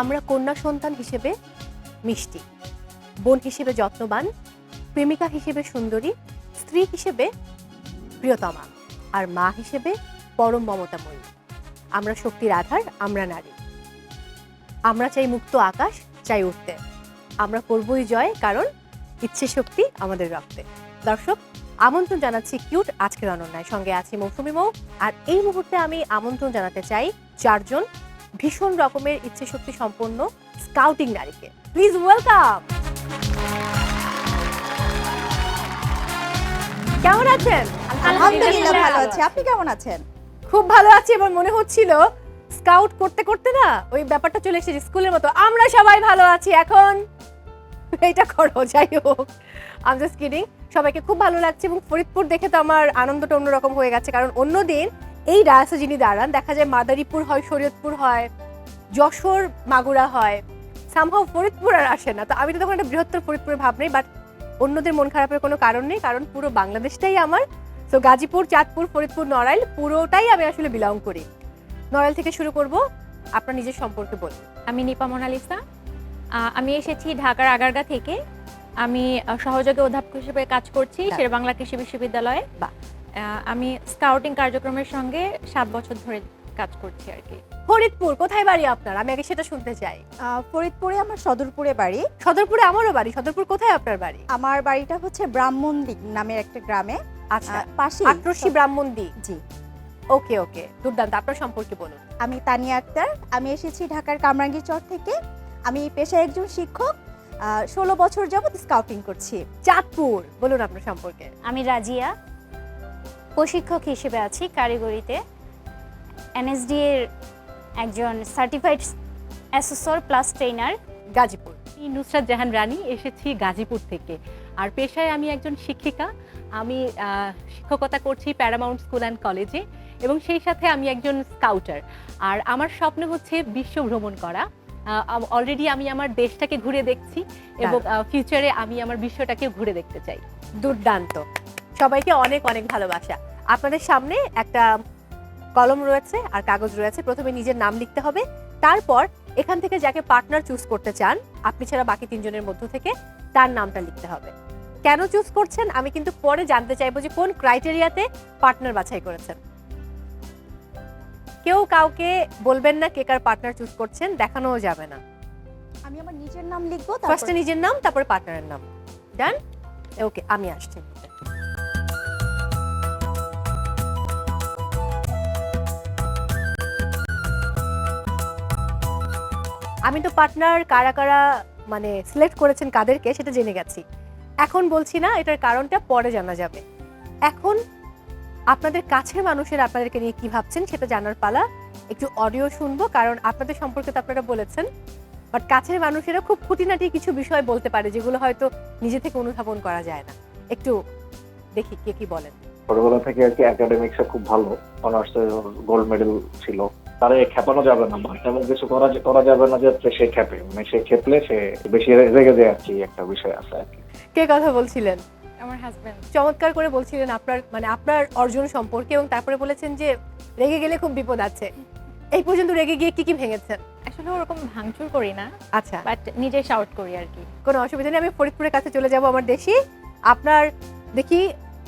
আমরা কন্যা সন্তান হিসেবে মিষ্টি, বোন হিসেবে যত্নবান, প্রেমিকা হিসেবে সুন্দরী, স্ত্রী হিসেবে প্রিয়তমা আর মা হিসেবে পরম মমতাময়ী। আমরা শক্তির আধার, আমরা নারী। আমরা চাই মুক্ত আকাশ, চাই উঠতে। আমরা করবই জয়, কারণ ইচ্ছে শক্তি আমাদের রক্তে। দর্শক, আমন্ত্রণ জানাচ্ছি কিউট আজকের অনন্যায়। সঙ্গে আছি মৌসুমি মৌ। আর এই মুহূর্তে আমি আমন্ত্রণ জানাতে চাই চারজন ভীষণ রকমের ইচ্ছে শক্তি সম্পন্ন স্কাউটিং নারীকে। প্লিজ ওয়েলকাম কেমন আছেন? আলহামদুলিল্লাহ ভালো আছি। আপনি কেমন আছেন? খুব ভালো আছি এবং মনে হচ্ছিল স্কাউট করতে করতে না ওই ব্যাপারটা চলে এসেছে স্কুলের মতো। আমরা সবাই ভালো আছি এখন? এইটা করো যাই হোক। আম জাস্ট কিডিং সবাইকে খুব ভালো লাগছে এবং ফরিদপুর দেখে তো আমার আনন্দটা অন্যরকম হয়ে গেছে কারণ অন্যদিন এই ডায়াসে যিনি দাঁড়ান দেখা যায় মাদারীপুর হয় শরীয়তপুর হয় যশোর মাগুরা হয়। সামহাও ফরিদপুর আর আসে না। তো আমি তো তখন একটা বৃহত্তর ফরিদপুরের ভাব নেই বাট অন্যদের মন খারাপের কোনো কারণ নেই কারণ পুরো বাংলাদেশটাই আমার। তো গাজীপুর চাঁদপুর ফরিদপুর নড়াইল পুরোটাই আমি আসলে বিলং করি। নড়াইল থেকে শুরু করব আপনার নিজের সম্পর্কে বলুন। আমি নিপা মোনালিসা। আমি এসেছি ঢাকার আগারগা থেকে। আমি সহযোগী অধ্যাপক হিসেবে কাজ করছি বাহ। শের বাংলা কৃষি বিশ্ববিদ্যালয়ে। বাহ। আমি স্কাউটিং কার্যক্রমের সঙ্গে সাত বছর ধরে কাজ করছি আর কি। ফরিদপুর কোথায় বাড়ি আপনার? আমি আগে সেটা শুনতে চাই। আহ, ফরিদপুরে আমার সদরপুরে বাড়ি। সদরপুরে আমারও বাড়ি। সদরপুর কোথায় আপনার বাড়ি? আমার বাড়িটা হচ্ছে ব্রাহ্মণদিক নামের একটা গ্রামে। আচ্ছা। পাশে আটরশি ব্রাহ্মণ দি জি। ওকে ওকে। দুর্দান্ত। আপনার সম্পর্কে বলুন। আমি তানিয়া আক্তার। আমি এসেছি ঢাকার কামরাঙ্গি চর থেকে। আমি পেশায় একজন শিক্ষক। ষোলো বছর যাবত স্কাউটিং করছি। চাঁদপুর। বলুন আপনার সম্পর্কে। আমি রাজিয়া। প্রশিক্ষক হিসেবে আছি কারিগরিতে। এনএসডি এর একজন certified assessor plus trainer Gazipur. আমি নুসরাত জাহান রানী এসেছি গাজীপুর থেকে। আর পেশায় আমি একজন শিক্ষিকা। আমি শিক্ষকতা করছি প্যারামাউন্ট স্কুল অ্যান্ড কলেজে এবং সেই সাথে আমি একজন স্কাউটার আর আমার স্বপ্ন হচ্ছে বিশ্ব ভ্রমণ করা। অলরেডি আমি আমার দেশটাকে ঘুরে দেখছি এবং ফিউচারে আমি আমার বিশ্বটাকে ঘুরে দেখতে চাই। দুর্দান্ত। সবাইকে অনেক অনেক ভালোবাসা। আপনাদের সামনে একটা কলম রয়েছে আর কাগজ রয়েছে। প্রথমে নিজের নাম লিখতে হবে। তারপর এখান থেকে যাকে পার্টনার চুজ করতে চান আপনি ছাড়া বাকি তিনজনের মধ্য থেকে তার নামটা লিখতে হবে। কেন চুজ করছেন? আমি কিন্তু পরে জানতে চাইব যে কোন ক্রাইটেরিয়াতে পার্টনার বাছাই করেছেন। কেউ কাউকে বলবেন না কে কার পার্টনার চুজ করছেন দেখানোও যাবে না। আমি আমার নিজের নাম লিখব ফার্স্টে নিজের নাম তারপরে পার্টনারের নাম। ডান ওকে আমি আসছি। আমি তো পার্টনার কারা কারা মানে সিলেক্ট করেছেন কাদেরকে সেটা জেনে গেছি। এখন বলছি না, এটার কারণটা পরে জানা যাবে। এখন আপনাদের কাছের মানুষের আপনাদেরকে নিয়ে কি ভাবছেন সেটা জানার পালা। একটু অডিও শুনব, কারণ আপনাদের সম্পর্কে তো আপনারা বলেছেন। বাট কাছের মানুষেরা খুব খুঁটিনাটি কিছু বিষয় বলতে পারে, যেগুলো হয়তো নিজে থেকে অনুধাবন করা যায় না। একটু দেখি কে কি বলেন। ছোটবেলা থেকে আর কি একাডেমিক্সে খুব ভালো। অনার্সে গোল্ড মেডেল ছিল। তারে খেপানো যাবে না বা তেমন কিছু করা করা যাবে না যে সে খেপে মানে সে খেপলে সে বেশি রেগে যায় আর কি একটা বিষয় আছে আর কি। কে কথা বলছিলেন? আমার হাজব্যান্ড চমৎকার করে বলছিলেন আপনার মানে আপনার অর্জন সম্পর্কে এবং তারপরে বলেছেন যে রেগে গেলে খুব বিপদ আছে। এই পর্যন্ত রেগে গিয়ে কি কি ভেঙেছেন? আসলে ওরকম ভাঙচুর করি না আচ্ছা। বাট নিজে শাউট করি আর কি। কোনো অসুবিধা নেই আমি ফরিদপুরের কাছে চলে যাব আমার দেশি। আপনার দেখি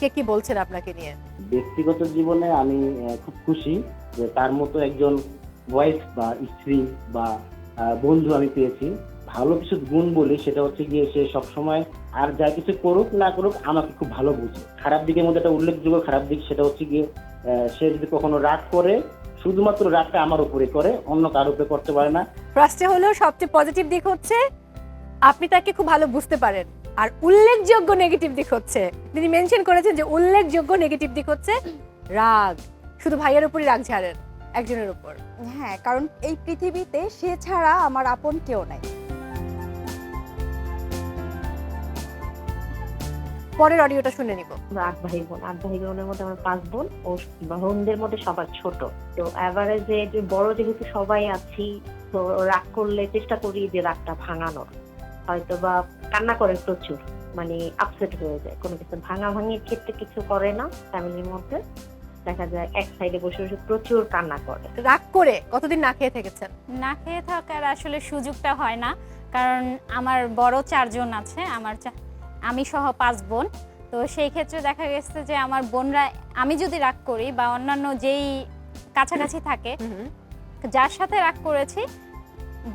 কে কি বলছেন আপনাকে নিয়ে। ব্যক্তিগত জীবনে আমি খুব খুশি যে তার মতো একজন ওয়াইফ বা স্ত্রী বা বন্ধু আমি পেয়েছি। ভালো কিছু গুণ বলি, সেটা হচ্ছে গিয়ে সে সবসময় আর যা কিছু করুক না করুক আমাকে খুব ভালো বুঝে। খারাপ দিকের মধ্যে একটা উল্লেখযোগ্য খারাপ দিক, সেটা হচ্ছে গিয়ে সে যদি কখনো রাগ করে, শুধুমাত্র রাগটা আমার উপরে করে, অন্য কারোর উপরে করতে পারে না। ফার্স্টে হলো সবচেয়ে পজিটিভ দিক হচ্ছে, আপনি তাকে খুব ভালো বুঝতে পারেন। আর উল্লেখযোগ্য নেগেটিভ দিক হচ্ছে। তিনি মেনশন করেছেন যে উল্লেখযোগ্য নেগেটিভ দিক হচ্ছে রাগ। শুধু ভাইয়ের উপরই রাগ ঝাড়েন একজনের উপর। হ্যাঁ কারণ এই পৃথিবীতে সে ছাড়া আমার আপন কেউ নাই। পরের অডিওটা শুনে নিব। আমরা আট ভাই বোন আট ভাই বোনের মধ্যে আমার পাঁচ বোন ও বোনদের মধ্যে সবার ছোট। তো অ্যাভারেজে যে বড় যেহেতু সবাই আছি তো রাগ করলে চেষ্টা করি যে রাগটা ভাঙানোর। হয়তো বা কান্না করে প্রচুর মানে আপসেট হয়ে যায়। কোনো কিছু ভাঙা ভাঙির ক্ষেত্রে কিছু করে না ফ্যামিলির মধ্যে। দেখা যায় এক সাইডে বসে বসে প্রচুর কান্না করে। রাগ করে কতদিন না খেয়ে থেকেছেন? না খেয়ে থাকার আসলে সুযোগটা হয় না। কারণ আমার বড় চারজন আছে আমার আমি সহ পাঁচ বোন। তো সেই ক্ষেত্রে দেখা গেছে যে আমার বোনরা আমি যদি রাগ করি বা অন্যান্য যেই কাছাকাছি থাকে যার সাথে রাগ করেছি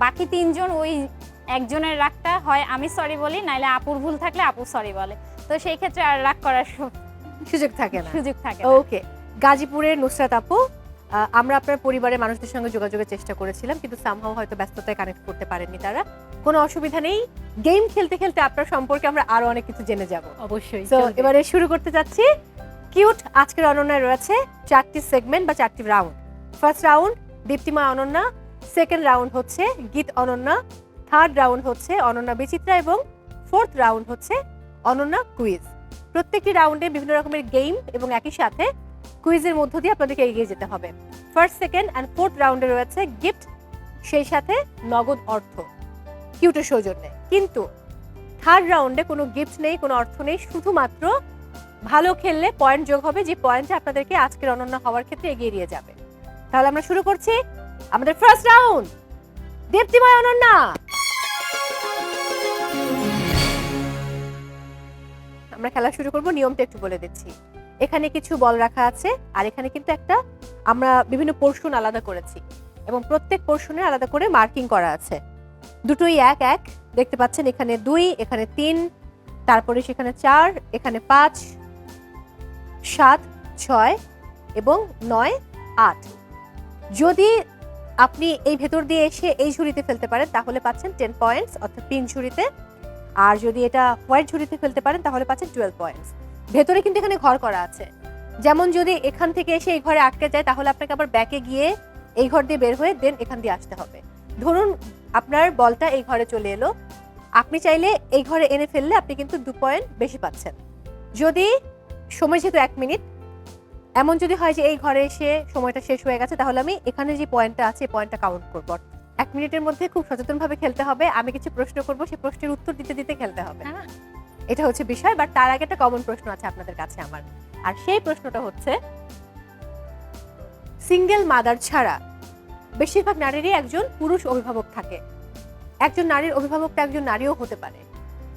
বাকি তিনজন ওই একজনের রাগটা হয় আমি সরি বলি নাইলে আপুর ভুল থাকলে আপু সরি বলে। তো সেই ক্ষেত্রে আর রাগ করার সুযোগ থাকে না। সুযোগ থাকে ওকে গাজীপুরের নুসরাত আপু আমরা আপনার পরিবারের মানুষদের সঙ্গে যোগাযোগের চেষ্টা করেছিলাম কিন্তু সামহাও হয়তো ব্যস্ততায় কানেক্ট করতে পারেননি তারা। কোনো অসুবিধা নেই। গেম খেলতে খেলতে আপনার সম্পর্কে আমরা আরও অনেক কিছু জেনে যাব। অবশ্যই তো এবারে শুরু করতে যাচ্ছি কিউট আজকের অনন্যায় রয়েছে চারটি সেগমেন্ট বা চারটি round first round Diptima Ananya. Second round হচ্ছে গীত অনন্যা। থার্ড রাউন্ড হচ্ছে অনন্যা বিচিত্রা এবং ফোর্থ রাউন্ড হচ্ছে অনন্যা কুইজ। প্রত্যেকটি রাউন্ডে বিভিন্ন রকমের গেম এবং একই সাথে কুইজের মধ্য দিয়ে আপনাদেরকে এগিয়ে যেতে হবে। ফার্স্ট, সেকেন্ড অ্যান্ড ফোর্থ রাউন্ডে রয়েছে গিফট, সেই সাথে নগদ অর্থ, কিউটের সৌজন্যে। কিন্তু থার্ড রাউন্ডে কোনো গিফট নেই, কোনো অর্থ নেই, শুধুমাত্র ভালো খেললে পয়েন্ট যোগ হবে, যে পয়েন্টটা আপনাদেরকে আজকের অনন্য হওয়ার ক্ষেত্রে এগিয়ে নিয়ে যাবে। তাহলে আমরা শুরু করছি আমাদের ফার্স্ট রাউন্ড। দীপ্তিময় অনন্যা! আমরা খেলা শুরু করব, নিয়মটা একটু বলে দিচ্ছি। এখানে কিছু বল রাখা আছে, আর এখানে কিন্তু একটা আমরা বিভিন্ন পোর্শন আলাদা করেছি এবং প্রত্যেক পোর্শনে আলাদা করে মার্কিং করা আছে। দুটোই এক এক, দেখতে পাচ্ছেন এখানে দুই, এখানে তিন, তারপরে সেখানে চার, এখানে পাঁচ, সাত, ছয় এবং নয়, আট। যদি আপনি এই ভেতর দিয়ে এসে এই ঝুড়িতে ফেলতে পারেন, তাহলে পাচ্ছেন টেন পয়েন্টস অর্থাৎ পিঙ্ক ঝুড়িতে আর যদি এটা হোয়াইট ঝুড়িতে ফেলতে পারেন, তাহলে পাচ্ছেন টুয়েলভ পয়েন্টস। ভেতরে কিন্তু এখানে ঘর করা আছে। যেমন যদি এখান থেকে এসে এই ঘরে আটকে যায়, তাহলে আপনাকে আবার ব্যাকে গিয়ে এই ঘর দিয়ে বের হয়ে দেন এখান দিয়ে আসতে হবে। ধরুন আপনার বলটা এই ঘরে চলে এলো। আপনি চাইলে এই ঘরে এনে ফেললে আপনি কিন্তু দু পয়েন্ট বেশি পাচ্ছেন। যদি সময় যেহেতু এক মিনিট, এমন যদি হয় যে এই ঘরে এসে সময়টা শেষ হয়ে গেছে, তাহলে আমি এখানে যে পয়েন্টটা আছে পয়েন্টটা কাউন্ট করব। এক মিনিটের মধ্যে খুব সচেতনভাবে খেলতে হবে। আমি কিছু প্রশ্ন করব সেই প্রশ্নের উত্তর দিতে দিতে খেলতে হবে। হ্যাঁ। এটা হচ্ছে বিষয় বাট তার আগে একটা কমন প্রশ্ন আছে আপনাদের কাছে আমার। আর সেই প্রশ্নটা হচ্ছে সিঙ্গেল মাদার ছাড়া বেশিরভাগ নারীরই একজন পুরুষ অভিভাবক থাকে। একজন নারীর অভিভাবক একজন নারীও হতে পারে।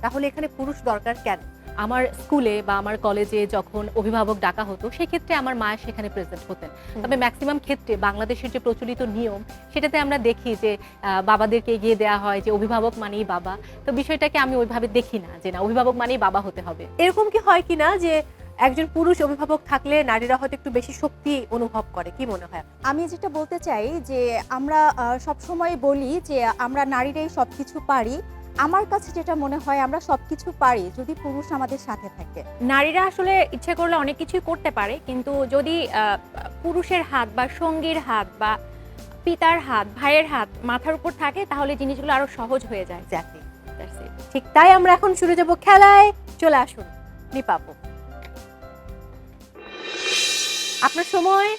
তাহলে এখানে পুরুষ দরকার কেন? আমার স্কুলে বা আমার কলেজে যখন অভিভাবক ডাকা হতো সেক্ষেত্রে আমার মা সেখানে প্রেজেন্ট হতেন। তবে ম্যাক্সিমাম ক্ষেত্রে বাংলাদেশের যে প্রচলিত নিয়ম সেটাতে আমরা দেখি যে আহ, বাবাদেরকে এগিয়ে দেওয়া হয় যে অভিভাবক মানেই বাবা। তো বিষয়টাকে আমি ওইভাবে দেখি না যে না অভিভাবক মানেই বাবা হতে হবে। এরকম কি হয় কিনা যে একজন পুরুষ অভিভাবক থাকলে নারীরা হয়তো একটু বেশি শক্তি অনুভব করে? কি মনে হয়? আমি যেটা বলতে চাই যে আমরা সব সময় বলি যে আমরা নারীরাই সব কিছু পারি। আমার কাছে যেটা মনে হয় আমরা সব কিছু পারি যদি পুরুষ আমাদের সাথে থাকে। নারীরা আসলে ইচ্ছে করলে অনেক কিছুই করতে পারে কিন্তু যদি পুরুষের হাত বা সঙ্গীর হাত বা পিতার হাত ভাইয়ের হাত মাথার উপর থাকে তাহলে জিনিসগুলো আরও সহজ হয়ে যায়। It. ঠিক তাই আমরা এখন শুরু যাব খেলায়। চলে আসুন নিপাপু। আপনার সময়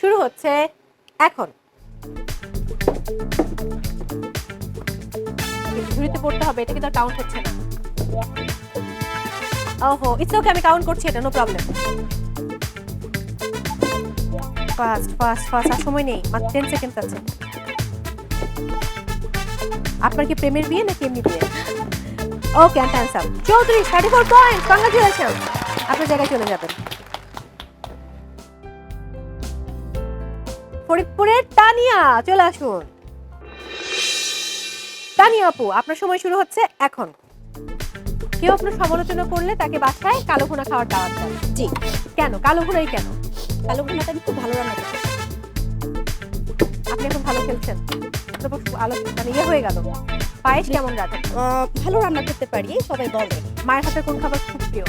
শুরু হচ্ছে এখন। ঝুড়িতে পড়তে হবে, এটা কিন্তু কাউন্ট হচ্ছে না। ওহো ইটস ওকে আমি কাউন্ট করছি এটা no problem fast fast fast আর সময় নেই, মাত্র টেন সেকেন্ড আছে। আপনার কি প্রেমের বিয়ে নাকি এমনি বিয়ে? ওকে অ্যান্ড হ্যান্ডসাম চৌত্রিশ থার্টি ফোর পয়েন্ট কংগ্রাচুলেশন আপনার জায়গায় চলে যাবেন। ফরিদপুরের তানিয়া, চলে আসুন। তানিয়া আপু আপনার সময় শুরু হচ্ছে এখন। কেউ আপনার সমালোচনা করলে তাকে বাসায় কালো ভুনা খাওয়ার দাওয়াত দেন। জি। কেন? কালো ভুনাই কেন? কালো ভুনাটা আমি খুব ভালো রান্না করতে আপনি এখন ভালো খেলছেন। মানে ইয়ে হয়ে গেল। পায়েস কেমন রাখেন ভালো রান্না করতে পারি সবাই বলে। মায়ের হাতের কোন খাবার খুব প্রিয়?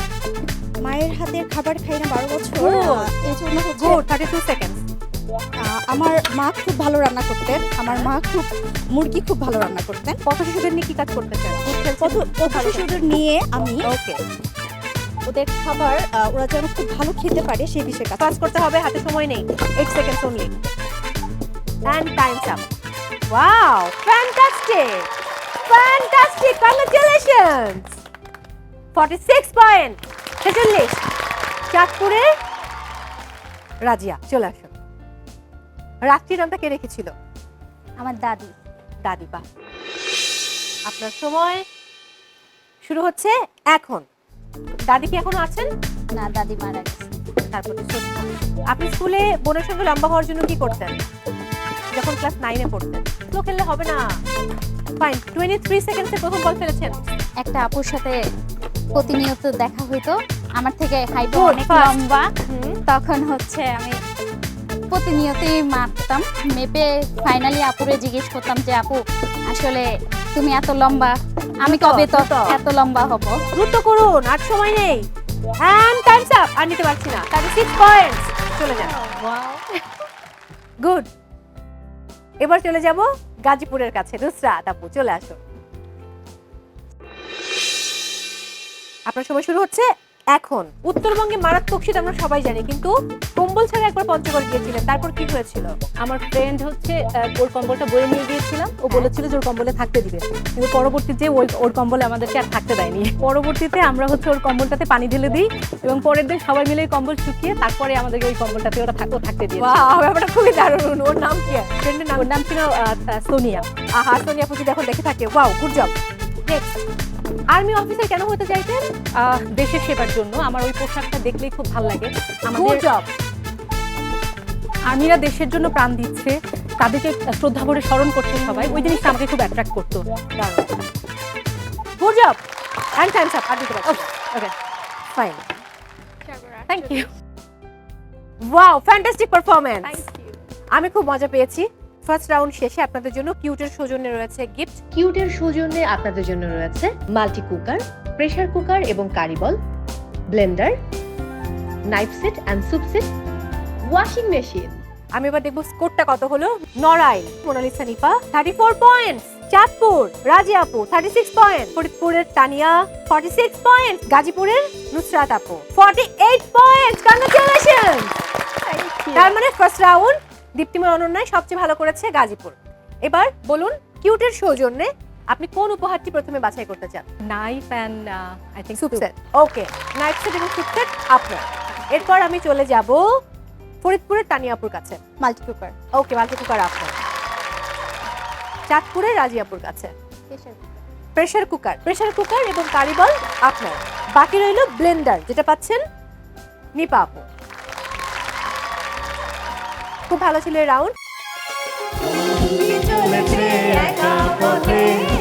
মায়ের হাতের খাবার খাই না বারো বছর এই জন্য হচ্ছে থার্টি টু সেকেন্ড আমার মা খুব ভালো রান্না করতেন। আমার মা খুব মুরগি খুব ভালো রান্না করতেন। কত শিশুদের নিয়ে কি কাজ করতে চান? কত শিশুদের নিয়ে আমি ওকে। ওদের খাবার ওরা যেন খুব ভালো খেতে পারে সেই বিষয়ে কাজ করতে হবে হাতে সময় নেই। Eight seconds only and time's up wow fantastic fantastic congratulations 46 point ছেচল্লিশ। চাঁদপুরে রাজিয়া চলে আসো। রাত্রি নামটা কে রেখেছিল? আমার দাদি। দাদি বা আপনার সময় শুরু হচ্ছে এখন। দাদি কি এখনও আছেন? না দাদি মারা গেছে। তারপর। আপনি স্কুলে বোনের সঙ্গে লম্বা হওয়ার জন্য কি করতেন? যখন ক্লাস নাইনে পড়তেন। স্লো খেললে হবে না। ফাইন টোয়েন্টি থ্রি সেকেন্ডসে প্রথম বল ফেলেছেন। একটা আপুর সাথে প্রতিনিয়ত দেখা হইতো। আমার থেকে হাইট অনেক লম্বা। তখন হচ্ছে আমি প্রতিনিয়তই মারতাম। মেপে ফাইনালি আপুরে জিজ্ঞেস করতাম যে আপু আসলে তুমি এত লম্বা আমি কবে তো এত লম্বা হব? দ্রুত করুন আর সময় নেই। অ্যান্ড টাইমস আপ আর নিতে পারছি না। তাহলে সিক্স পয়েন্টস চলে যান। গুড এবার চলে যাব গাজীপুরের কাছে। নুসরাত আপু চলে আসো আপনার সময় শুরু হচ্ছে। এখন উত্তরবঙ্গে মারাত্মক শীত আমরা সবাই জানি কিন্তু কম্বল ছাড়া একবার পঞ্চগড় গিয়েছিলেন তারপর কি হয়েছিল? আমার ফ্রেন্ড হচ্ছে ওর কম্বলটা বয়ে নিয়ে গিয়েছিলাম। ও বলেছিল যে ওর কম্বলে থাকতে দিবে। কিন্তু পরবর্তীতে ওই ওর কম্বলে আমাদেরকে আর থাকতে দেয়নি। পরবর্তীতে আমরা হচ্ছে ওর কম্বলটাতে পানি ঢেলে দিই এবং পরের দিন সবাই মিলে ওই কম্বল শুকিয়ে তারপরে আমাদেরকে ওই কম্বলটাতে ওরা থাকতে থাকতে বাহ ব্যাপারটা খুবই দারুণ। ওর নাম কি? ফ্রেন্ডের নাম ওর নাম ছিল সোনিয়া। আহা সোনিয়া যদি এখন দেখে থাকে। Wow good job next army officer কেন হতে চাইতেন দেশের সেবার জন্য। আমার ওই পোশাকটা দেখলেই খুব ভালো লাগে। আমাদের জব আর্মিরা দেশের জন্য প্রাণ দিচ্ছে। তাদেরকে শ্রদ্ধা করে স্মরণ করছে সবাই। ওই জিনিসটা আমাকে খুব অ্যাট্রাক্ট করতো। Good job and time's up আর দিতে okay fine thank you wow fantastic performance আমি খুব মজা পেয়েছি। ফার্স্ট রাউন্ড শেষে আপনাদের জন্য কিউটের সৌজন্যে রয়েছে গিফট। কিউটের সৌজন্যে আপনাদের জন্য রয়েছে মাল্টি কুকার প্রেসার কুকার এবং কারিবল blender knife set and soup set washing machine. আমি এবার দেখব স্কোরটা কত হলো। Narail Monalisa Nipa thirty four points Chandpur রাজি আপু থার্টি সিক্স পয়েন্ট ফরিদপুরের তানিয়া ফর্টি সিক্স পয়েন্ট গাজীপুরের নুসরাত আপু ফর্টি এইট পয়েন্ট কংগ্রেচুলেশন তার মানে ফার্স্ট রাউন্ড দীপ্তিময় অনন্যায় সবচেয়ে ভালো করেছে গাজীপুর। এবার বলুন কিউটের সৌজন্যে আপনি কোন উপহারটি প্রথমে বাছাই করতে চান? Knife and I think soup set okay knife set এবং সুপ সেট আপনার। এরপর আমি চলে যাব ফরিদপুরের তানিয়াপুর কাছে। Multi cooker okay multi cooker আপনার। চাঁদপুরের রাজিয়াপুর কাছে। প্রেসার কুকার প্রেসার কুকার এবং কারিবল আপনার। বাকি রইল ব্লেন্ডার যেটা পাচ্ছেন নিপা আপু। খুব ভালো ছিল রাউন্ড চলেছে